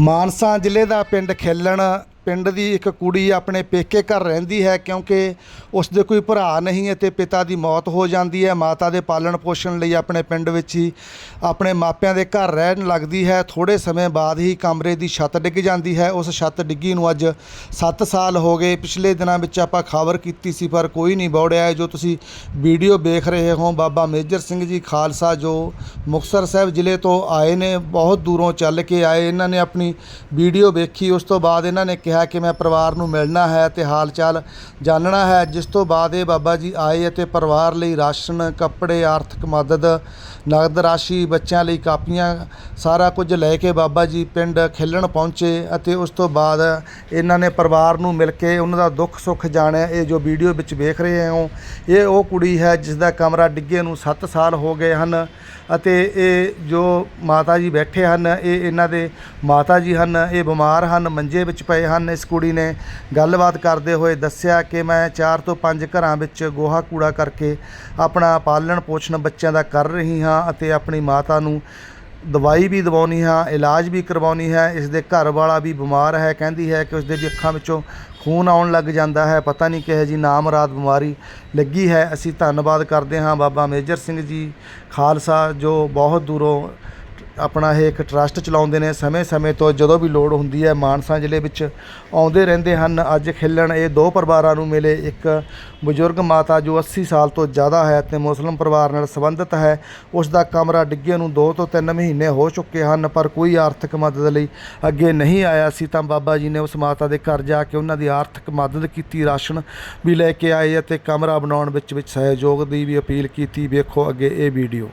ਮਾਨਸਾ ਜ਼ਿਲ੍ਹੇ ਦਾ ਪਿੰਡ ਖੇਲਣ ਪਿੰਡ ਦੀ ਇੱਕ ਕੁੜੀ ਆਪਣੇ ਪੇਕੇ ਘਰ ਰਹਿੰਦੀ ਹੈ ਕਿਉਂਕਿ ਉਸ ਦੇ ਕੋਈ ਭਰਾ ਨਹੀਂ ਅਤੇ ਪਿਤਾ ਦੀ ਮੌਤ ਹੋ ਜਾਂਦੀ ਹੈ। ਮਾਤਾ ਦੇ ਪਾਲਣ ਪੋਸ਼ਣ ਲਈ ਆਪਣੇ ਪਿੰਡ ਵਿੱਚ ਹੀ ਆਪਣੇ ਮਾਪਿਆਂ ਦੇ ਘਰ ਰਹਿਣ ਲੱਗਦੀ ਹੈ। ਥੋੜੇ ਸਮੇਂ ਬਾਅਦ ਹੀ ਕਮਰੇ ਦੀ ਛੱਤ ਡਿੱਗ ਜਾਂਦੀ ਹੈ। ਉਸ ਛੱਤ ਡਿੱਗੀ ਨੂੰ ਅੱਜ 7 ਸਾਲ ਹੋ ਗਏ। ਪਿਛਲੇ ਦਿਨਾਂ ਵਿੱਚ ਆਪਾਂ ਖਬਰ ਕੀਤੀ ਸੀ, ਪਰ ਕੋਈ ਨਹੀਂ ਬੌੜਿਆ ਜੋ ਤੁਸੀਂ ਵੀਡੀਓ ਵੇਖ ਰਹੇ ਹੋ, ਬਾਬਾ ਮੇਜਰ ਸਿੰਘ ਜੀ ਖਾਲਸਾ ਜੋ ਮੁਕਤਸਰ ਸਾਹਿਬ ਜ਼ਿਲ੍ਹੇ ਤੋਂ ਆਏ ਨੇ, ਬਹੁਤ ਦੂਰੋਂ ਚੱਲ ਕੇ ਆਏ। ਇਹਨਾਂ ਨੇ ਆਪਣੀ ਵੀਡੀਓ ਵੇਖੀ, ਉਸ ਤੋਂ ਬਾਅਦ ਇਹਨਾਂ ਨੇ ਕਿਹਾ ਕਿ ਮੈਂ ਪਰਿਵਾਰ ਨੂੰ ਮਿਲਣਾ ਹੈ ਤੇ ਹਾਲ ਚਾਲ ਜਾਣਨਾ ਹੈ, ਜਿਸ ਤੋਂ ਬਾਅਦ ਇਹ ਬਾਬਾ ਜੀ ਆਏ ਅਤੇ ਪਰਿਵਾਰ ਲਈ ਰਾਸ਼ਨ, ਕੱਪੜੇ, ਆਰਥਿਕ ਮਦਦ ਨਗਦ ਰਾਸ਼ੀ, ਬੱਚਿਆਂ ਲਈ ਕਾਪੀਆਂ, ਸਾਰਾ ਕੁਝ ਲੈ ਕੇ ਬਾਬਾ ਜੀ ਪਿੰਡ ਖੇਲਣ ਪਹੁੰਚੇ ਅਤੇ ਉਸ ਤੋਂ ਬਾਅਦ ਇਹਨਾਂ ਨੇ ਪਰਿਵਾਰ ਨੂੰ ਮਿਲ ਕੇ ਉਹਨਾਂ ਦਾ ਦੁੱਖ ਸੁੱਖ ਜਾਣਿਆ। ਇਹ ਜੋ ਵੀਡੀਓ ਵਿੱਚ ਵੇਖ ਰਹੇ ਹੋ, ਇਹ ਉਹ ਕੁੜੀ ਹੈ ਜਿਸ ਦਾ ਕਮਰਾ ਡਿੱਗੇ ਨੂੰ 7 ਸਾਲ ਹੋ ਗਏ ਹਨ। ਅਤੇ ਇਹ ਜੋ ਮਾਤਾ ਜੀ ਬੈਠੇ ਹਨ, ਇਹ ਇਹਨਾਂ ਦੇ ਮਾਤਾ ਜੀ ਹਨ, ਇਹ ਬਿਮਾਰ ਹਨ, ਮੰਜੇ ਵਿੱਚ ਪਏ ਹਨ। ਇਸ ਕੁੜੀ ਨੇ ਗੱਲਬਾਤ ਕਰਦੇ ਹੋਏ ਦੱਸਿਆ ਕਿ ਮੈਂ 4 ਤੋਂ 5 ਘਰਾਂ ਵਿੱਚ ਗੋਹਾ ਕੂੜਾ ਕਰਕੇ ਆਪਣਾ ਪਾਲਣ ਪੋਸ਼ਣ ਬੱਚਿਆਂ ਦਾ ਕਰ ਰਹੀ ਹਾਂ ਅਤੇ ਆਪਣੀ ਮਾਤਾ ਨੂੰ ਦਵਾਈ ਵੀ ਦਵਾਉਣੀ ਹਾਂ, ਇਲਾਜ ਵੀ ਕਰਵਾਉਣੀ ਹੈ ਇਸ ਦੇ ਘਰ ਵਾਲਾ ਵੀ ਬਿਮਾਰ ਹੈ, ਕਹਿੰਦੀ ਹੈ ਕਿ ਉਸ ਦੇ ਵੀ ਅੱਖਾਂ ਵਿੱਚੋਂ ਖੂਨ ਆਉਣ ਲੱਗ ਜਾਂਦਾ ਹੈ। ਪਤਾ ਨਹੀਂ ਕਿਹੋ ਜੀ ਨਾਮਰਾਦ ਬਿਮਾਰੀ ਲੱਗੀ ਹੈ। ਅਸੀਂ ਧੰਨਵਾਦ ਕਰਦੇ ਹਾਂ ਬਾਬਾ ਮੇਜਰ ਸਿੰਘ ਜੀ ਖਾਲਸਾ, ਜੋ ਬਹੁਤ ਦੂਰੋਂ ਆਪਣਾ ਇਹ ਇੱਕ ਟਰਸਟ ਚਲਾਉਂਦੇ ਨੇ, ਸਮੇਂ-ਸਮੇਂ ਤੋਂ ਜਦੋਂ ਵੀ ਲੋੜ ਹੁੰਦੀ ਹੈ ਮਾਨਸਾ ਜ਼ਿਲ੍ਹੇ ਵਿੱਚ ਆਉਂਦੇ ਰਹਿੰਦੇ ਹਨ। ਅੱਜ ਖੇਲਣ ਇਹ ਦੋ ਪਰਿਵਾਰਾਂ ਨੂੰ ਮਿਲੇ, ਇੱਕ ਬਜ਼ੁਰਗ ਮਾਤਾ ਜੋ 80 ਸਾਲ ਤੋਂ ਜ਼ਿਆਦਾ ਹੈ ਤੇ ਮੁਸਲਿਮ ਪਰਿਵਾਰ ਨਾਲ ਸੰਬੰਧਿਤ ਹੈ। ਉਸ ਦਾ ਕਮਰਾ ਡਿੱਗੇ ਨੂੰ 2 ਤੋਂ 3 ਮਹੀਨੇ ਹੋ ਚੁੱਕੇ ਹਨ, ਪਰ ਕੋਈ ਆਰਥਿਕ ਮਦਦ ਲਈ ਅੱਗੇ ਨਹੀਂ ਆਇਆ ਸੀ। ਤਾਂ ਬਾਬਾ ਜੀ ਨੇ ਉਸ ਮਾਤਾ ਦੇ ਘਰ ਜਾ ਕੇ ਉਹਨਾਂ ਦੀ ਆਰਥਿਕ ਮਦਦ ਕੀਤੀ, ਰਾਸ਼ਨ ਵੀ ਲੈ ਕੇ ਆਏ ਅਤੇ ਕਮਰਾ ਬਣਾਉਣ ਵਿੱਚ ਵਿੱਚ ਸਹਿਯੋਗ ਦੀ ਵੀ ਅਪੀਲ ਕੀਤੀ। ਵੇਖੋ ਅੱਗੇ ਇਹ ਵੀਡੀਓ।